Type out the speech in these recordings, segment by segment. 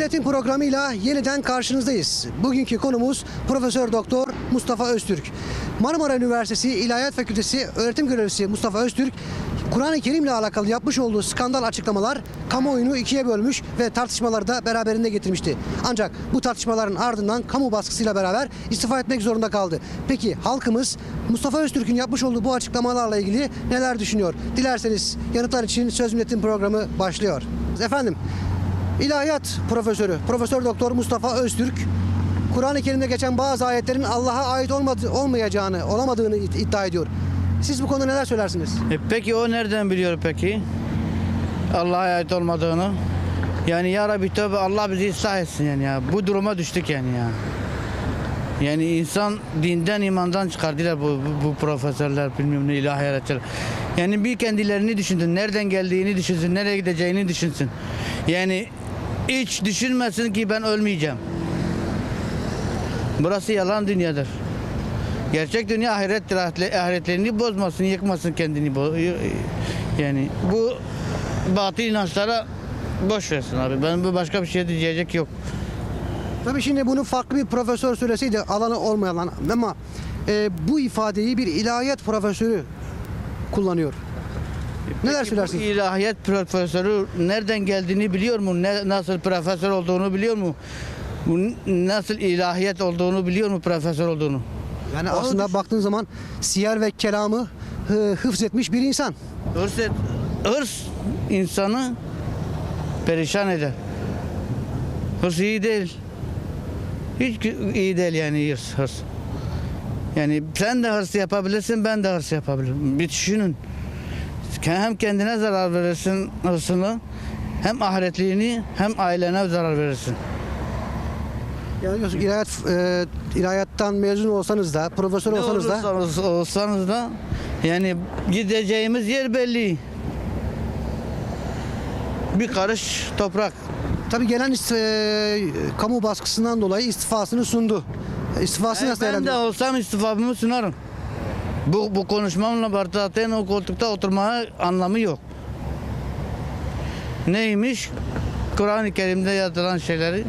Milletin programıyla yeniden karşınızdayız. Bugünkü konumuz Profesör Doktor Mustafa Öztürk. Marmara Üniversitesi İlahiyat Fakültesi öğretim görevlisi Mustafa Öztürk, Kur'an-ı Kerim'le alakalı yapmış olduğu skandal açıklamalar kamuoyunu ikiye bölmüş ve tartışmaları da beraberinde getirmişti. Ancak bu tartışmaların ardından kamu baskısıyla beraber istifa etmek zorunda kaldı. Peki halkımız Mustafa Öztürk'ün yapmış olduğu bu açıklamalarla ilgili neler düşünüyor? Dilerseniz yanıtlar için Söz Milletin programı başlıyor. Efendim İlahiyat profesörü, Profesör Doktor Mustafa Öztürk, Kur'an-ı Kerim'de geçen bazı ayetlerin Allah'a ait olmadı, olmayacağını, olamadığını id- iddia ediyor. Siz bu konuda neler söylersiniz? E peki o nereden biliyor peki? Allah'a ait olmadığını. Yani ya Rabbi tövbe Allah bizi ıslah etsin yani ya. Bu duruma düştük yani ya. Yani insan dinden imandan çıkardılar bu, bu, bu profesörler bilmiyorum ne ilahiyatçılar. Yani bir kendilerini düşünsün. Nereden geldiğini düşünsün. Nereye gideceğini düşünsün. Yani hiç düşünmesin ki ben ölmeyeceğim. Burası yalan dünyadır. Gerçek dünya ahirettir. Ahiret- Ahiretlerini bozmasın, yıkmasın kendini. Yani bu batıl inançlara boş versin abi. Ben bu başka bir şey diyecek yok. Tabii şimdi bunu farklı bir profesör söyleseydi alanı olmayan ama e, bu ifadeyi bir ilahiyat profesörü kullanıyor. Neler söylersiniz? ilahiyat profesörü nereden geldiğini biliyor mu? Ne, nasıl profesör olduğunu biliyor mu? Nasıl ilahiyat olduğunu biliyor mu profesör olduğunu? Yani Onu aslında düşün. baktığın zaman siyer ve kelamı hı, hıfz etmiş bir insan. Hırs, et- hırs insanı perişan eder. Hırs iyi değil. Hiç iyi değil yani hırs. hırs. Yani sen de hırs yapabilirsin, ben de hırs yapabilirim. Bir düşünün. Hem kendine zarar verirsin hırsını, hem ahiretliğini, hem ailene zarar verirsin. Yani diyorsun, ilahiyat, e, ilahiyattan mezun olsanız da, profesör Ne olsanız da olsanız da yani gideceğimiz yer belli. Bir karış toprak. tabii gelen e, kamu baskısından dolayı istifasını sundu. İstifasını Yani nasıl ben de olsam istifamı sunarım. Bu, bu konuşmamla zaten o koltukta oturmaya anlamı yok. Neymiş? Kur'an-ı Kerim'de yazılan şeyleri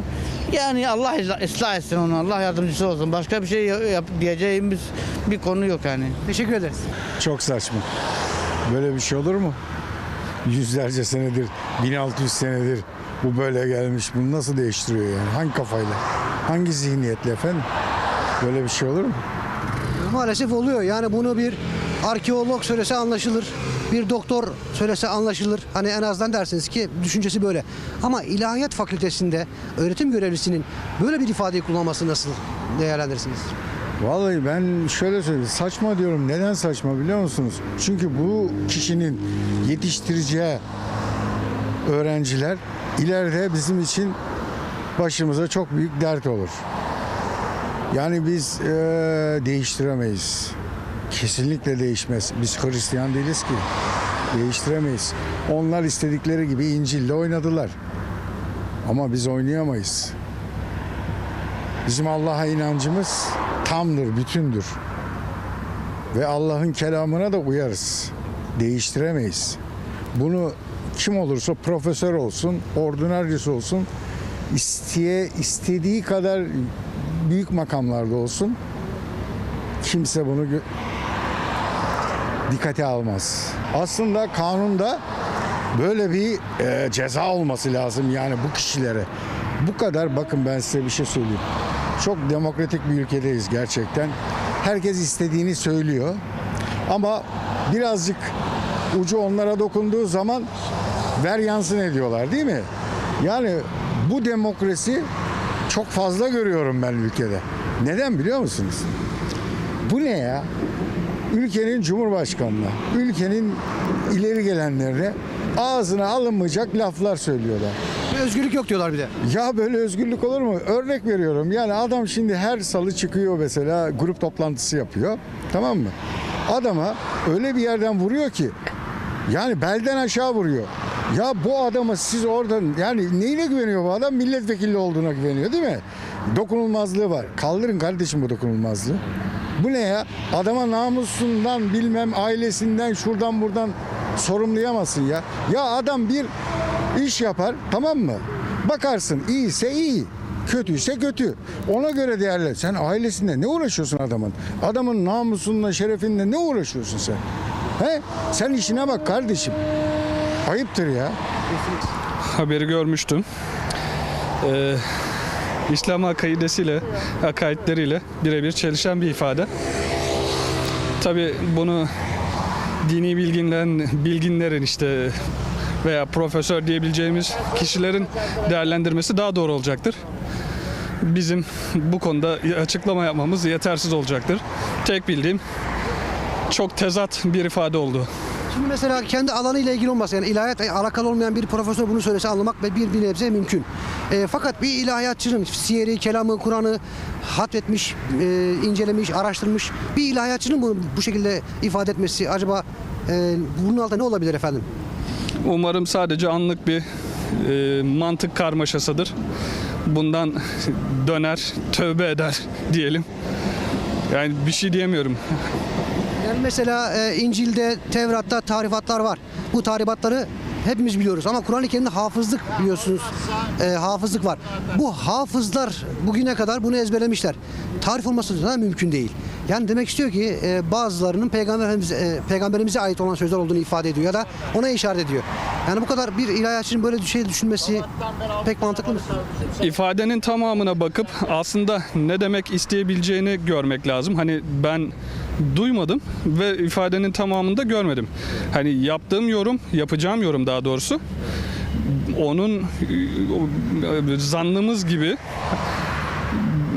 yani Allah ıslah- ıslah etsin onu, Allah yardımcısı olsun. Başka bir şey yap, diyeceğimiz bir konu yok yani. Teşekkür ederiz. Çok saçma. Böyle bir şey olur mu? Yüzlerce senedir, 1600 senedir bu böyle gelmiş. Bunu nasıl değiştiriyor yani? Hangi kafayla? Hangi zihniyetle efendim? Böyle bir şey olur mu? Maalesef oluyor. Yani bunu bir arkeolog söylese anlaşılır. Bir doktor söylese anlaşılır. Hani en azından dersiniz ki düşüncesi böyle. Ama ilahiyat fakültesinde öğretim görevlisinin böyle bir ifadeyi kullanması nasıl değerlendirirsiniz? Vallahi ben şöyle söyleyeyim. Saçma diyorum. Neden saçma biliyor musunuz? Çünkü bu kişinin yetiştireceği öğrenciler ileride bizim için başımıza çok büyük dert olur. Yani biz eee, değiştiremeyiz. Kesinlikle değişmez. Biz Hristiyan değiliz ki. Değiştiremeyiz. Onlar istedikleri gibi İncil'le oynadılar. Ama biz oynayamayız. Bizim Allah'a inancımız tamdır, bütündür. Ve Allah'ın kelamına da uyarız. Değiştiremeyiz. Bunu kim olursa profesör olsun, ordinaryus olsun, isteye istediği kadar büyük makamlarda olsun kimse bunu dikkate almaz. Aslında kanunda böyle bir e, ceza olması lazım yani bu kişilere. Bu kadar bakın ben size bir şey söyleyeyim. Çok demokratik bir ülkedeyiz gerçekten. Herkes istediğini söylüyor. Ama birazcık ucu onlara dokunduğu zaman ver yansın ediyorlar değil mi? Yani bu demokrasi çok fazla görüyorum ben ülkede. Neden biliyor musunuz? Bu ne ya? Ülkenin cumhurbaşkanına, ülkenin ileri gelenlerine ağzına alınmayacak laflar söylüyorlar. Özgürlük yok diyorlar bir de. Ya böyle özgürlük olur mu? Örnek veriyorum. Yani adam şimdi her salı çıkıyor mesela grup toplantısı yapıyor. Tamam mı? Adama öyle bir yerden vuruyor ki yani belden aşağı vuruyor. Ya bu adama siz oradan yani neyine güveniyor bu adam? Milletvekili olduğuna güveniyor değil mi? Dokunulmazlığı var. Kaldırın kardeşim bu dokunulmazlığı. Bu ne ya? Adama namusundan bilmem ailesinden şuradan buradan sorumlayamazsın ya. Ya adam bir iş yapar tamam mı? Bakarsın iyiyse iyi. Kötüyse kötü. Ona göre değerli. Sen ailesinde ne uğraşıyorsun adamın? Adamın namusunla, şerefinle ne uğraşıyorsun sen? He? Sen işine bak kardeşim. Ayıptır ya. haberi görmüştüm. Ee, İslam akaidesiyle, akaidleriyle birebir çelişen bir ifade. Tabi bunu dini bilginlerin, bilginlerin işte veya profesör diyebileceğimiz kişilerin değerlendirmesi daha doğru olacaktır. Bizim bu konuda açıklama yapmamız yetersiz olacaktır. Tek bildiğim çok tezat bir ifade oldu. Şimdi mesela kendi alanıyla ilgili olmasa yani ilahiyat alakalı olmayan bir profesör bunu söylese anlamak ve bir, bir nebze mümkün. E, fakat bir ilahiyatçının siyeri, kelamı, Kur'an'ı hatmetmiş, e, incelemiş, araştırmış bir ilahiyatçının bunu bu şekilde ifade etmesi acaba e, bunun altında ne olabilir efendim? Umarım sadece anlık bir e, mantık karmaşasıdır. Bundan döner, tövbe eder diyelim. Yani bir şey diyemiyorum. Yani mesela e, İncil'de, Tevrat'ta tarifatlar var. Bu tarifatları hepimiz biliyoruz ama Kur'an-ı Kerim'de hafızlık biliyorsunuz. E, hafızlık var. Bu hafızlar bugüne kadar bunu ezberlemişler. Tarif olması da mümkün değil. Yani demek istiyor ki e, bazılarının peygamberimize, e, peygamberimize ait olan sözler olduğunu ifade ediyor ya da ona işaret ediyor. Yani bu kadar bir ilahiyatçının böyle bir şey düşünmesi pek mantıklı mı? İfadenin tamamına bakıp aslında ne demek isteyebileceğini görmek lazım. Hani ben duymadım ve ifadenin tamamını da görmedim. Hani yaptığım yorum, yapacağım yorum daha doğrusu onun e, zannımız gibi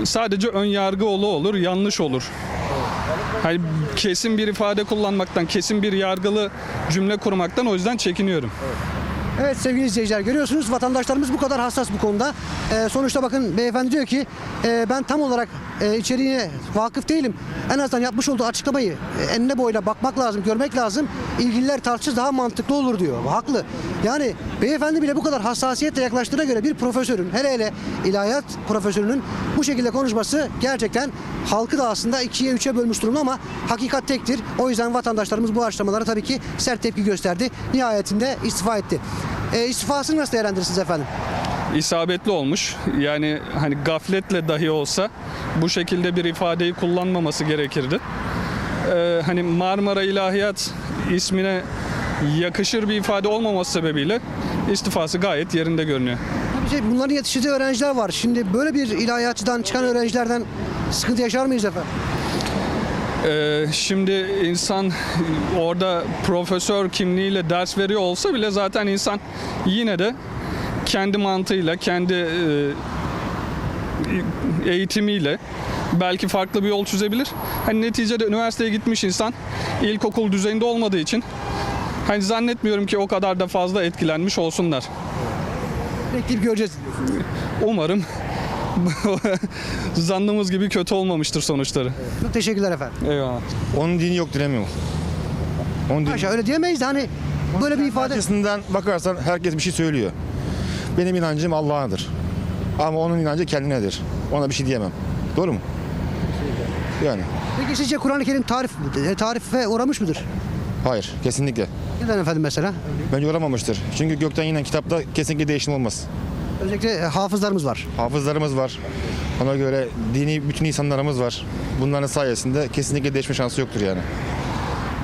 sadece ön yargı olu olur, yanlış olur. Hani kesin bir ifade kullanmaktan, kesin bir yargılı cümle kurmaktan o yüzden çekiniyorum. Evet sevgili izleyiciler görüyorsunuz vatandaşlarımız bu kadar hassas bu konuda. Ee, sonuçta bakın beyefendi diyor ki e, ben tam olarak e, içeriğine vakıf değilim. En azından yapmış olduğu açıklamayı e, enine boyuna bakmak lazım, görmek lazım. İlgililer tartışır daha mantıklı olur diyor. Haklı. Yani beyefendi bile bu kadar hassasiyetle yaklaştığına göre bir profesörün hele hele ilahiyat profesörünün bu şekilde konuşması gerçekten halkı da aslında ikiye üçe bölmüş durumda ama hakikat tektir. O yüzden vatandaşlarımız bu açıklamalara tabii ki sert tepki gösterdi. Nihayetinde istifa etti. E, istifasını nasıl değerlendirirsiniz efendim? isabetli olmuş. Yani hani gafletle dahi olsa bu şekilde bir ifadeyi kullanmaması gerekirdi. Ee, hani Marmara İlahiyat ismine yakışır bir ifade olmaması sebebiyle istifası gayet yerinde görünüyor. Tabii şey, bunların yetiştirdiği öğrenciler var. Şimdi böyle bir ilahiyatçıdan çıkan öğrencilerden sıkıntı yaşar mıyız efendim? Ee, şimdi insan orada profesör kimliğiyle ders veriyor olsa bile zaten insan yine de kendi mantığıyla, kendi e, eğitimiyle belki farklı bir yol çizebilir. Hani neticede üniversiteye gitmiş insan ilkokul düzeyinde olmadığı için hani zannetmiyorum ki o kadar da fazla etkilenmiş olsunlar. Bekleyip göreceğiz. Umarım zannımız gibi kötü olmamıştır sonuçları. Çok teşekkürler efendim. Eyvallah. Onun dini yok demiyorum. Onun dini Aşağı öyle diyemeyiz de hani böyle bir ifade. açısından bakarsan herkes bir şey söylüyor. Benim inancım Allah'adır. Ama onun inancı kendinedir. Ona bir şey diyemem. Doğru mu? Yani Peki sizce Kur'an-ı Kerim tarif, tarife uğramış mıdır? Hayır kesinlikle. Neden efendim mesela? Bence uğramamıştır. Çünkü gökten inen kitapta kesinlikle değişim olmaz. Özellikle e, hafızlarımız var. Hafızlarımız var. Ona göre dini bütün insanlarımız var. Bunların sayesinde kesinlikle değişme şansı yoktur yani.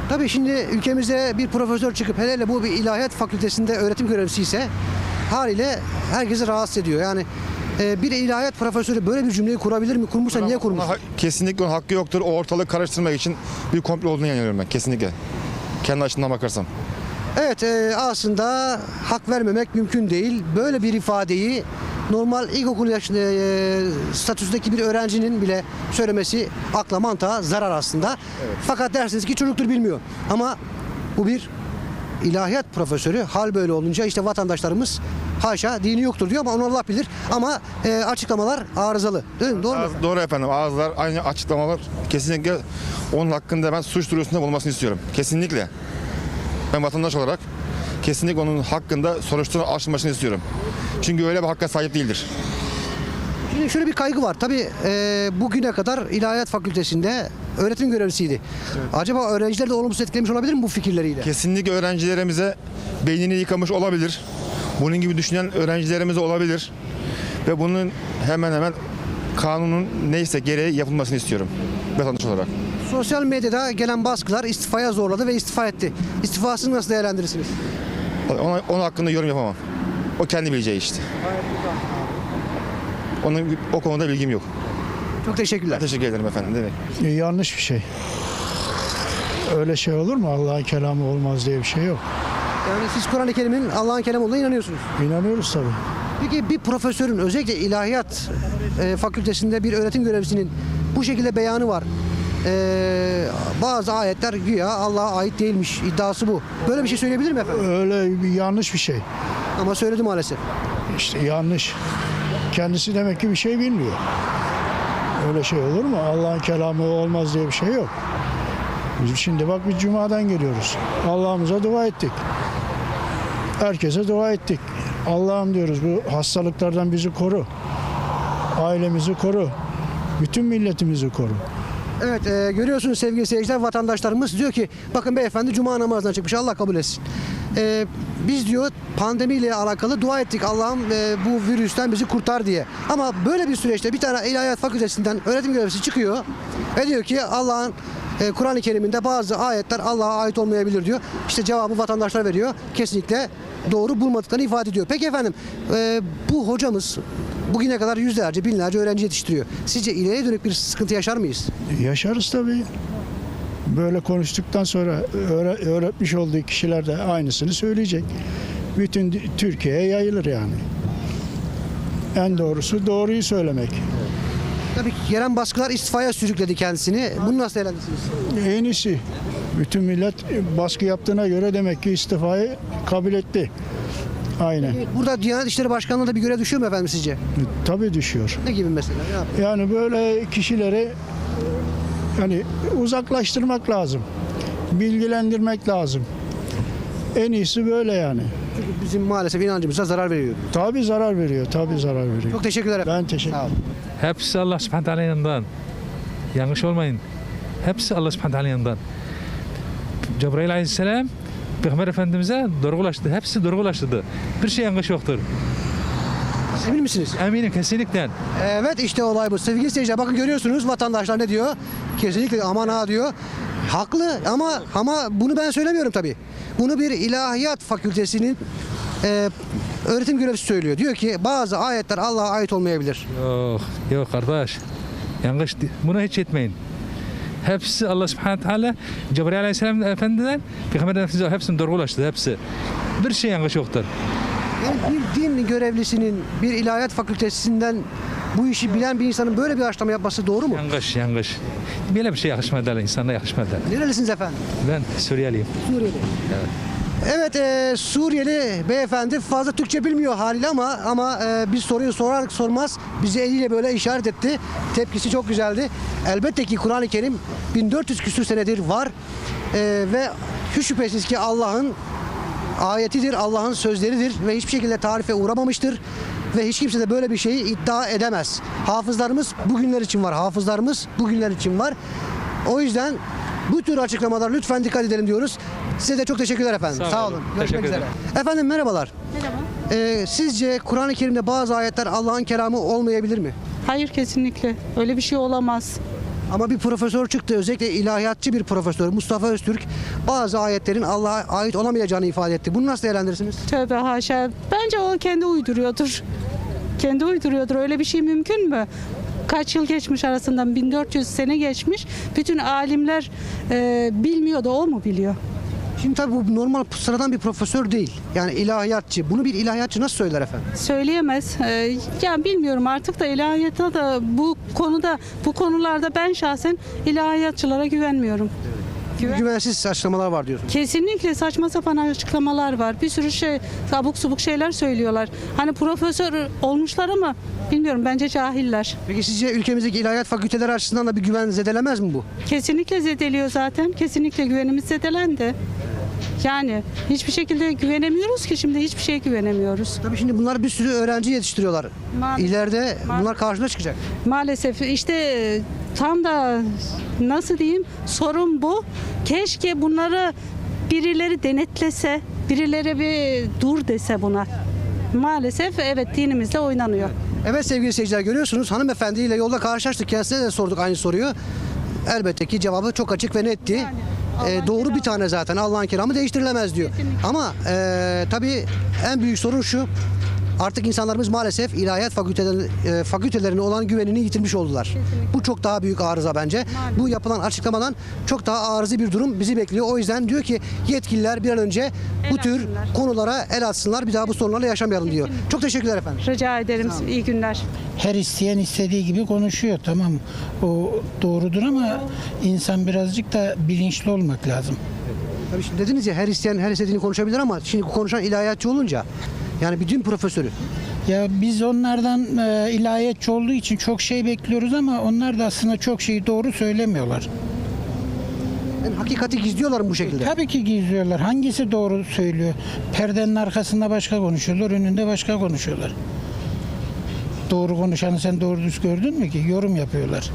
Tabii şimdi ülkemizde bir profesör çıkıp hele hele bu bir ilahiyat fakültesinde öğretim görevlisi ise haliyle herkesi rahatsız ediyor. Yani e, bir ilahiyat profesörü böyle bir cümleyi kurabilir mi? Kurmuşsa niye kurmuş? Kesinlikle onun hakkı yoktur. O ortalığı karıştırmak için bir komplo olduğunu inanıyorum ben. Kesinlikle. Kendi açımdan bakarsam. Evet e, aslında hak vermemek mümkün değil. Böyle bir ifadeyi normal ilkokul yaşında e, statüsündeki bir öğrencinin bile söylemesi akla mantığa zarar aslında. Fakat dersiniz ki çocuktur bilmiyor. Ama bu bir ilahiyat profesörü hal böyle olunca işte vatandaşlarımız haşa dini yoktur diyor ama onu Allah bilir. Ama e, açıklamalar arızalı. Değil mi? Doğru mu? Ağız- Doğru efendim. Ağızlar aynı açıklamalar kesinlikle onun hakkında ben suç duyurusunda bulunmasını istiyorum. Kesinlikle. Ben vatandaş olarak kesinlikle onun hakkında soruşturma açılmasını istiyorum. Çünkü öyle bir hakka sahip değildir. Şimdi şöyle bir kaygı var. Tabii e, bugüne kadar İlahiyat Fakültesi'nde öğretim görevlisiydi. Acaba öğrenciler de olumsuz etkilemiş olabilir mi bu fikirleriyle? Kesinlikle öğrencilerimize beynini yıkamış olabilir. Bunun gibi düşünen öğrencilerimiz olabilir. Ve bunun hemen hemen kanunun neyse gereği yapılmasını istiyorum vatandaş olarak. Sosyal medyada gelen baskılar istifaya zorladı ve istifa etti. İstifasını nasıl değerlendirirsiniz? Ona, onun hakkında yorum yapamam. O kendi bileceği işte. Onun o konuda bilgim yok. Çok teşekkürler. Teşekkür ederim efendim. Demek. E, yanlış bir şey. Öyle şey olur mu? Allah'ın kelamı olmaz diye bir şey yok. Yani siz Kur'an-ı Kerim'in Allah'ın kelamı olduğuna inanıyorsunuz. İnanıyoruz tabii. Peki bir profesörün özellikle ilahiyat e, fakültesinde bir öğretim görevlisinin bu şekilde beyanı var. E, bazı ayetler güya Allah'a ait değilmiş iddiası bu. Böyle bir şey söyleyebilir mi efendim? Öyle bir yanlış bir şey. Ama söyledi maalesef. İşte yanlış. Kendisi demek ki bir şey bilmiyor. Öyle şey olur mu? Allah'ın kelamı olmaz diye bir şey yok. Biz şimdi bak biz cumadan geliyoruz. Allah'ımıza dua ettik. Herkese dua ettik. Allah'ım diyoruz bu hastalıklardan bizi koru. Ailemizi koru. Bütün milletimizi koru. Evet e, görüyorsunuz sevgili seyirciler vatandaşlarımız diyor ki bakın beyefendi cuma namazından çıkmış Allah kabul etsin. E, biz diyor pandemiyle alakalı dua ettik Allah'ım e, bu virüsten bizi kurtar diye. Ama böyle bir süreçte bir tane ilahiyat fakültesinden öğretim görevlisi çıkıyor ve diyor ki Allah'ın e, Kur'an-ı Kerim'inde bazı ayetler Allah'a ait olmayabilir diyor. İşte cevabı vatandaşlar veriyor. Kesinlikle doğru bulmadıklarını ifade ediyor. Peki efendim e, bu hocamız bugüne kadar yüzlerce binlerce öğrenci yetiştiriyor. Sizce ileriye dönük bir sıkıntı yaşar mıyız? Yaşarız tabii. Böyle konuştuktan sonra öğre- öğretmiş olduğu kişiler de aynısını söyleyecek. Bütün Türkiye'ye yayılır yani. En doğrusu doğruyu söylemek. Gelen baskılar istifaya sürükledi kendisini. Bunu nasıl değerlendirirsiniz? En iyisi. Bütün millet baskı yaptığına göre demek ki istifayı kabul etti. Aynen. Burada Diyanet İşleri Başkanlığı'nda bir görev düşüyor mu efendim sizce? Tabii düşüyor. Ne gibi mesela? Ne yapıyor? Yani böyle kişileri yani uzaklaştırmak lazım. Bilgilendirmek lazım. En iyisi böyle yani. Çünkü bizim maalesef inancımıza zarar veriyor. Tabii zarar veriyor, tabii zarar veriyor. Çok teşekkürler efendim. Ben teşekkür olun. Hepsi Allah subhanahu teala yanından. Yanlış olmayın. Hepsi Allah subhanahu teala yanından. Cebrail aleyhisselam Peygamber Efendimiz'e doğrulaştı. Hepsi doğrulaştırdı. Bir şey yanlış yoktur. Siz Emin misiniz? Eminim kesinlikle. Evet işte olay bu. Sevgili seyirciler bakın görüyorsunuz vatandaşlar ne diyor? Kesinlikle aman ha diyor. Haklı ama ama bunu ben söylemiyorum tabii. Bunu bir ilahiyat fakültesinin e, öğretim görevlisi söylüyor. Diyor ki bazı ayetler Allah'a ait olmayabilir. Yok, yok kardeş. Yanlış. Buna hiç etmeyin. Hepsi Allah subhanahu teala Cebrail aleyhisselam efendiden Peygamber Efendimiz'e hepsini doğrulaştı. Hepsi. Bir şey yanlış yoktur. Yani bir din görevlisinin bir ilahiyat fakültesinden bu işi bilen bir insanın böyle bir açıklama yapması doğru mu? Yanlış, yanlış. Böyle bir şey yakışmadı. insana yakışmadı. Nerelisiniz efendim? Ben Suriyeliyim. Suriyeli. Evet, e, Suriyeli beyefendi fazla Türkçe bilmiyor haliyle ama ama e, bir soruyu sorar sormaz bizi eliyle böyle işaret etti. Tepkisi çok güzeldi. Elbette ki Kur'an-ı Kerim 1400 küsür senedir var E, ve hiç şüphesiz ki Allah'ın ayetidir, Allah'ın sözleridir ve hiçbir şekilde tarife uğramamıştır. Ve hiç kimse de böyle bir şeyi iddia edemez. Hafızlarımız bugünler için var. Hafızlarımız bugünler için var. O yüzden bu tür açıklamalar lütfen dikkat edelim diyoruz. Size de çok teşekkürler efendim. Sağ Sağ, olun. olun. Görüşmek Teşekkür üzere. ederim. Efendim merhabalar. Merhaba. Ee, sizce Kur'an-ı Kerim'de bazı ayetler Allah'ın kelamı olmayabilir mi? Hayır kesinlikle. Öyle bir şey olamaz. Ama bir profesör çıktı özellikle ilahiyatçı bir profesör Mustafa Öztürk bazı ayetlerin Allah'a ait olamayacağını ifade etti. Bunu nasıl değerlendirirsiniz? Tövbe haşa. Bence o kendi uyduruyordur. Kendi uyduruyordur. Öyle bir şey mümkün mü? Kaç yıl geçmiş arasından 1400 sene geçmiş. Bütün alimler e, bilmiyor da o mu biliyor? Şimdi tabii bu normal sıradan bir profesör değil. Yani ilahiyatçı. Bunu bir ilahiyatçı nasıl söyler efendim? Söyleyemez. E, ya bilmiyorum artık da ilahiyata da bu konuda bu konularda ben şahsen ilahiyatçılara güvenmiyorum. Güven- Güvensiz açıklamalar var diyorsunuz. Kesinlikle saçma sapan açıklamalar var. Bir sürü şey abuk subuk şeyler söylüyorlar. Hani profesör olmuşlar ama bilmiyorum bence cahiller. Peki sizce ülkemizdeki ilahiyat fakülteleri açısından da bir güven zedelemez mi bu? Kesinlikle zedeliyor zaten. Kesinlikle güvenimiz zedelendi. Yani hiçbir şekilde güvenemiyoruz ki şimdi hiçbir şeye güvenemiyoruz. Tabii şimdi bunlar bir sürü öğrenci yetiştiriyorlar. Maalesef. İleride bunlar Maalesef. karşına çıkacak. Maalesef işte e, tam da nasıl diyeyim sorun bu. Keşke bunları birileri denetlese, birileri bir dur dese buna. Maalesef evet dinimizle oynanıyor. Evet sevgili seyirciler görüyorsunuz hanımefendiyle yolda karşılaştık. Kendisine de sorduk aynı soruyu. Elbette ki cevabı çok açık ve netti. Yani, Allah'ın doğru bir tane zaten Allah'ın kelamı değiştirilemez diyor. Ama e, tabii en büyük sorun şu. Artık insanlarımız maalesef ilahiyat fakülteleri, e, fakültelerine olan güvenini yitirmiş oldular. Bu çok daha büyük arıza bence. Bu yapılan açıklamadan çok daha arıza bir durum bizi bekliyor. O yüzden diyor ki yetkililer bir an önce bu El tür atsınlar. konulara el atsınlar. Bir daha bu sorunlarla yaşamayalım diyor. Çok teşekkürler efendim. Rica ederim. İyi günler. her isteyen istediği gibi konuşuyor tamam o doğrudur ama insan birazcık da bilinçli olmak lazım. Tabii şimdi dediniz ya her isteyen her istediğini konuşabilir ama şimdi konuşan ilahiyatçı olunca yani bir din profesörü. Ya biz onlardan e, ilahiyatçı olduğu için çok şey bekliyoruz ama onlar da aslında çok şeyi doğru söylemiyorlar. Yani hakikati gizliyorlar mı bu şekilde? Tabii ki gizliyorlar. Hangisi doğru söylüyor? Perdenin arkasında başka konuşuyorlar, önünde başka konuşuyorlar. Doğru konuşanı sen doğru düz gördün mü ki? Yorum yapıyorlar.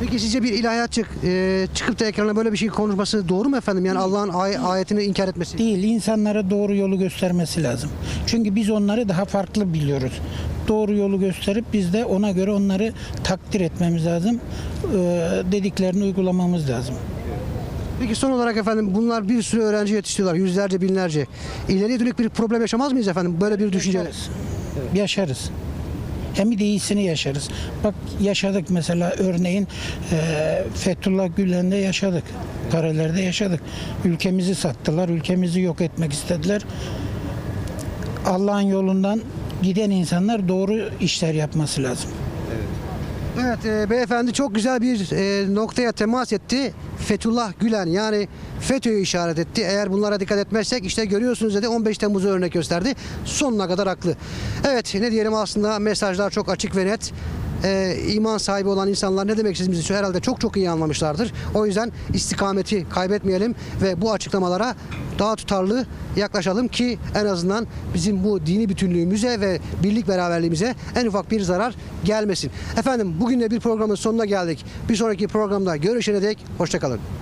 Peki sizce bir ilahiyatçı e, çıkıp da ekrana böyle bir şey konuşması doğru mu efendim? Yani Allah'ın ay- ayetini inkar etmesi. Değil, insanlara doğru yolu göstermesi lazım. Çünkü biz onları daha farklı biliyoruz. Doğru yolu gösterip biz de ona göre onları takdir etmemiz lazım. Ee, dediklerini uygulamamız lazım. Peki son olarak efendim bunlar bir sürü öğrenci yetiştiriyorlar. Yüzlerce binlerce. İleriye dönük bir problem yaşamaz mıyız efendim? Böyle bir düşünce. Yaşarız. Yaşarız. Hem de iyisini yaşarız. Bak yaşadık mesela örneğin e, Fethullah Gülen'de yaşadık. Karelerde yaşadık. Ülkemizi sattılar, ülkemizi yok etmek istediler. Allah'ın yolundan giden insanlar doğru işler yapması lazım. Evet e, beyefendi çok güzel bir e, noktaya temas etti. Fethullah Gülen yani FETÖ'yü işaret etti. Eğer bunlara dikkat etmezsek işte görüyorsunuz dedi 15 Temmuz'u örnek gösterdi. Sonuna kadar haklı. Evet ne diyelim aslında mesajlar çok açık ve net. E, iman sahibi olan insanlar ne demek istediğimizi herhalde çok çok iyi anlamışlardır. O yüzden istikameti kaybetmeyelim ve bu açıklamalara daha tutarlı yaklaşalım ki en azından bizim bu dini bütünlüğümüze ve birlik beraberliğimize en ufak bir zarar gelmesin. Efendim bugün de bir programın sonuna geldik. Bir sonraki programda görüşene dek hoşçakalın.